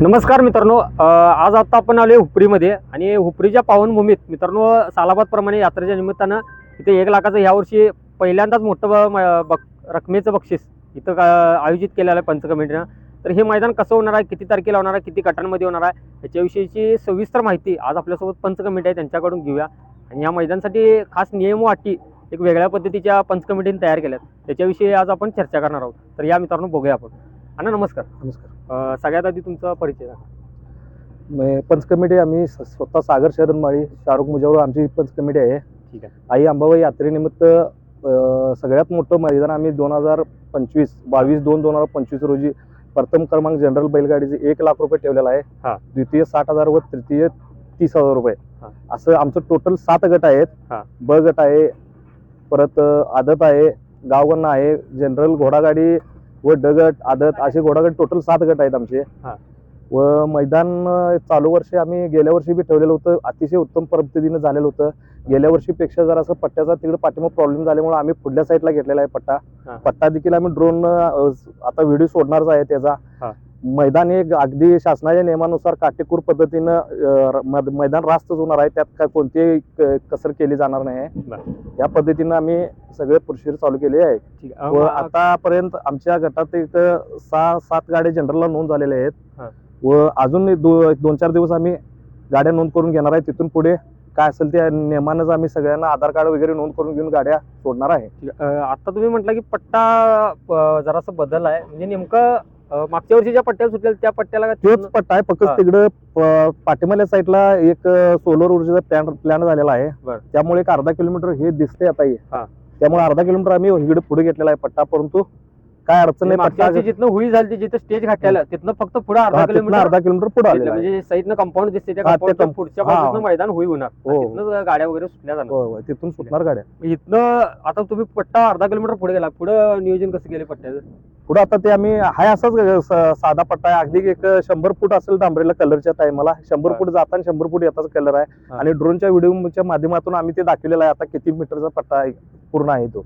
नमस्कार मित्रांनो आज आत्ता आपण आलो आहे हुपरीमध्ये आणि हुपरीच्या पावनभूमीत. मित्रांनो सालाबादप्रमाणे यात्रेच्या निमित्तानं इथे एक लाखाचं यावर्षी पहिल्यांदाच मोठं ब- म- बक रकमेचं बक्षीस इथं का- आयोजित केलेलं आहे पंचकमिटीनं तर हे मैदान कसं होणार आहे किती तारखेला होणार आहे किती गटांमध्ये होणार आहे याच्याविषयीची सविस्तर माहिती आज आपल्यासोबत पंच कमिटी आहे त्यांच्याकडून घेऊया. आणि या मैदानासाठी खास नियम वाटी एक वेगळ्या पद्धतीच्या पंचकमिटीने तयार तयार केल्यात. त्याच्याविषयी आज आपण चर्चा करणार आहोत. तर या मित्रांनो बघूया आपण. अण्णा नमस्कार नमस्कार अ, सगळ्यात आधी तुमचा परिचय. मी पंच कमिटी आम्ही स- स्वतः सागर शरणमाळी शाहरुख मुजावर आमची पंच कमिटी आहे ठीक आहे आई अंबाबाई यात्रेनिमित्त अ, सगळ्यात मोठं मैदान आम्ही दोन हजार पंचवीस बावीस दोन दोन हजार पंचवीस रोजी प्रथम क्रमांक जनरल बैलगाडीचे एक लाख रुपये ठेवलेला आहे हा. द्वितीय साठ हजार व तृतीय तीस हजार रुपये हा. असं आमचं टोटल सात गट आहेत हा. ब गट आहे परत अ, आदत आहे गावगणना आहे जनरल घोडागाडी व ड गट आदत असे घोडागाडी टोटल सात गट आहेत आमचे हा. व मैदान चालू वर्षी आम्ही गेल्या वर्षी बी ठेवलेलं होतं अतिशय उत्तम पद्धतीनं झालेलं होतं गेल्या वर्षीपेक्षा जरासं पट्ट्याचा तिकडे पाठीमाग प्रॉब्लेम झाल्यामुळे आम्ही पुढल्या साईडला घेतलेला आहे पट्टा. पट्टा देखील आम्ही ड्रोन आता व्हिडिओ सोडणारच आहे त्याचा. मैदान हे अगदी शासनाच्या नियमानुसार काटेकोर पद्धतीनं मैदान रास्तच होणार आहे. त्यात काय कोणतीही कसर केली जाणार नाही. या पद्धतीनं आम्ही सगळे प्रोसिजर चालू केले आहे. व आतापर्यंत आमच्या गटात एक सहा सात गाड्या जनरलला नोंद झालेल्या. आहेत. व अजून दो दोन चार दिवस आम्ही गाड्या नोंद करून घेणार आहे. तिथून पुढे काय असेल त्या नियमानंच आम्ही सगळ्यांना आधार कार्ड वगैरे नोंद करून घेऊन गाड्या सोडणार आहे. आता तुम्ही म्हटलं की पट्टा जरासा बदल आहे म्हणजे नेमकं मागच्या वर्षी ज्या पट्ट्या सुटल्या त्या पट्ट्याला तोच पट्टा आहे फक्त. तिकडं पाठीमाल्या साईडला एक सोलर ऊर्जेचा प्लॅन प्लॅन झालेला आहे. त्यामुळे एक अर्धा किलोमीटर हे दिसते आता हे हा. त्यामुळे अर्धा किलोमीटर आम्ही इकडे पुढे घेतलेला आहे पट्टा परंतु काय अडचण म्हणजे नाही जिथनं होळी झाली जिथं स्टेज घातलेलं तिथनं फक्त पुढे अर्धा किलोमीटर अर्धा किलोमीटर पुढे आहे म्हणजे साईडनं कंपाऊंड दिसते त्या पुढच्या. बाजूनं मैदान होई होणार हो. गाड्या वगैरे सुटल्या जाणार. तिथून सुटणार गाड्या इथनं आता तुम्ही पट्टा अर्धा किलोमीटर पुढे गेला पुढे नियोजन कसं केलं पट्ट्याचं पुढे आता ते आम्ही हाय असाच साधा पट्टा आहे. अगदी एक शंभर फूट असेल डांबरेला कलरच्या टायमाला. शंभर. फूट जाताना शंभर फूट येताच कलर आहे. आणि ड्रोनच्या व्हिडिओच्या माध्यमातून आम्ही ते दाखवलेलं आहे. आता किती मीटरचा पट्टा आहे पूर्ण आहे तो.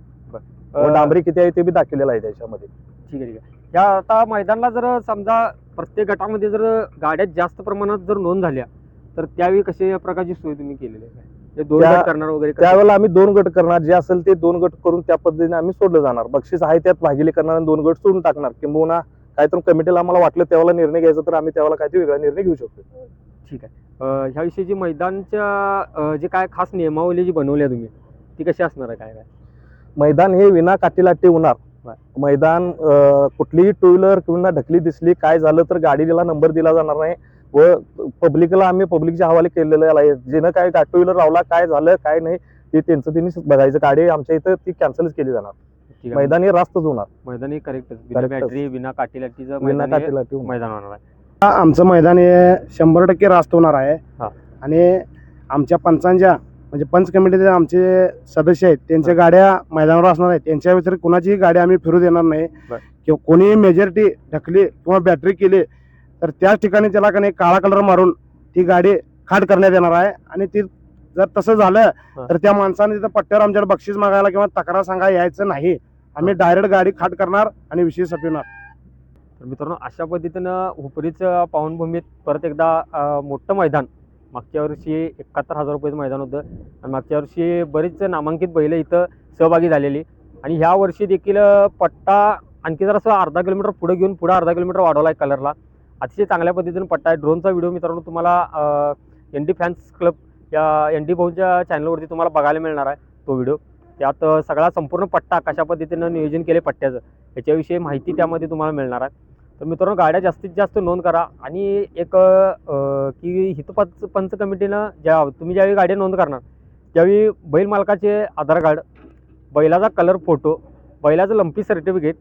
डांबरी किती आहे ते बी दाखवलेलं आहे त्याच्यामध्ये. ठीक आहे ठीक आहे. या आता मैदानाला जर समजा प्रत्येक गटामध्ये जर गाड्या जास्त प्रमाणात जर नोंद झाल्या तर त्यावेळी कशा प्रकारची सोय तुम्ही केलेली आहे? करणार वगैरे? त्यावेळेला आम्ही दोन गट करणार जे असेल ते दोन गट करून त्या पद्धतीने आम्ही सोडलं जाणार. बक्षीस आहे त्यात भागिले करणार आणि दोन गट सोडून टाकणार. किंबहुना काहीतरी कमिटीला आम्हाला वाटलं त्यावेळेला निर्णय घ्यायचा तर आम्ही त्यावेळेला काहीतरी वेगळा निर्णय घेऊ शकतो. ठीक आहे. ह्याविषयी जी मैदानच्या जे काय खास नियमावली जी बनवली आहे तुम्ही ती कशी असणार आहे काय काय? मैदान हे विना काठीलाटी होणार. मैदान कुठलीही टू व्हीलर किंवा ढकली दिसली काय झालं तर गाडीला नंबर दिला जाणार नाही. व पब्लिकला आम्ही पब्लिकच्या हवाले केलेलं आहे. जिनं काय टू व्हीलर लावला काय झालं काय नाही ते त्यांचं त्यांनी बघायचं गाडी आमच्या इथं ती कॅन्सलच केली जाणार. मैदान हे रास्तच होणार मैदान करेक्ट बिना Correct. बॅटरी बिना काटीलाटीचं विना हे होणार. मैदान होणार आहे. हा, आमचं मैदान हे शंभर टक्के रास्त होणार आहे. हा. आणि आमच्या पंचांच्या म्हणजे पंच कमिटीचे आमचे सदस्य आहेत त्यांच्या गाड्या मैदानावर असणार आहेत. त्यांच्या व्यतिरिक्त कुणाचीही गाडी आम्ही फिरू देणार नाही. किंवा कोणीही मेजॉरिटी ढकली किंवा बॅटरी केली तर त्याच ठिकाणी त्याला का नाही काळा कलर मारून ती गाडी खाट करण्यात येणार आहे. आणि ती जर तसं झालं. तर त्या माणसाने तिथं पट्ट्यावर आमच्याकडे बक्षीस मागायला किंवा तक्रार सांगायला यायचं नाही. आम्ही डायरेक्ट गाडी खाट करणार आणि विषय सपविणार. तर मित्रांनो अशा पद्धतीनं हुपरीचं पावनभूमीत परत एकदा मोठं मैदान मागच्या वर्षी एकाहत्तर हजार रुपयाचं मैदान होतं. आणि मागच्या वर्षी बरीच नामांकित बैलं इथं सहभागी झालेली. आणि ह्या वर्षी देखील पट्टा आणखी जर असं अर्धा किलोमीटर पुढे घेऊन पुढे अर्धा किलोमीटर वाढवला आहे कलरला अतिशय चांगल्या पद्धतीनं पट्टा आहे. ड्रोनचा व्हिडिओ मित्रांनो तुम्हाला एन डी फॅन्स क्लब या एन डी भाऊच्या चॅनलवरती तुम्हाला बघायला मिळणार आहे तो व्हिडिओ त्यात सगळा संपूर्ण पट्टा कशा पद्धतीनं नियोजन केले पट्ट्याचं याच्याविषयी माहिती त्यामध्ये तुम्हाला मिळणार आहे. तर मित्रांनो गाड्या जास्तीत जास्त नोंद करा आणि एक की हितपंच पंच कमिटीनं ज्या तुम्ही ज्यावेळी गाड्या नोंद करणार त्यावेळी बैल मालकाचे आधार कार्ड बैलाचा कलर फोटो बैलाचं लंपी सर्टिफिकेट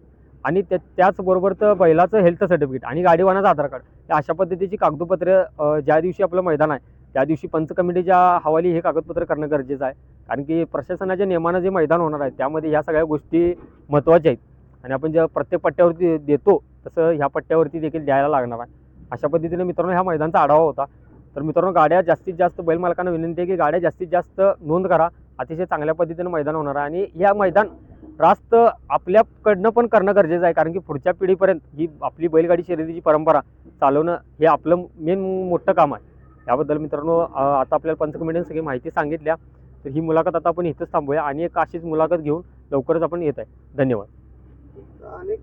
आणि त्या त्याचबरोबर तर बैलाचं हेल्थ सर्टिफिकेट आणि गाडीवानाचं आधार कार्ड या अशा पद्धतीची कागदपत्रं ज्या दिवशी आपलं मैदान आहे त्या दिवशी पंच कमिटीच्या हवाली हे कागदपत्र करणं गरजेचं आहे. कारण की प्रशासनाच्या नियमानं जे मैदान होणार आहे त्यामध्ये ह्या सगळ्या गोष्टी महत्त्वाच्या आहेत. आणि आपण ज्या प्रत्येक पट्ट्यावरती देतो तसं ह्या पट्ट्यावरती देखील द्यायला लागणार आहे. अशा पद्धतीने मित्रांनो ह्या मैदानाचा आढावा होता. तर मित्रांनो गाड्या जास्तीत जास्त बैल मालकांना विनंती आहे की गाड्या जास्तीत जास्त नोंद करा. अतिशय चांगल्या पद्धतीनं मैदान होणार आहे. आणि या मैदान रास्त आपल्याकडनं पण करणं गरजेचं आहे. कारण की पुढच्या पिढीपर्यंत ही आपली बैलगाडी शर्यतीची परंपरा चालवणं हे आपलं मेन मोठं काम आहे. याबद्दल मित्रांनो आता आपल्याला पंचकमिटीने सगळी माहिती सांगितल्या. तर ही मुलाखत आता आपण इथंच थांबूया आणि एक अशीच मुलाखत घेऊन लवकरच आपण येत आहे. धन्यवाद. आणि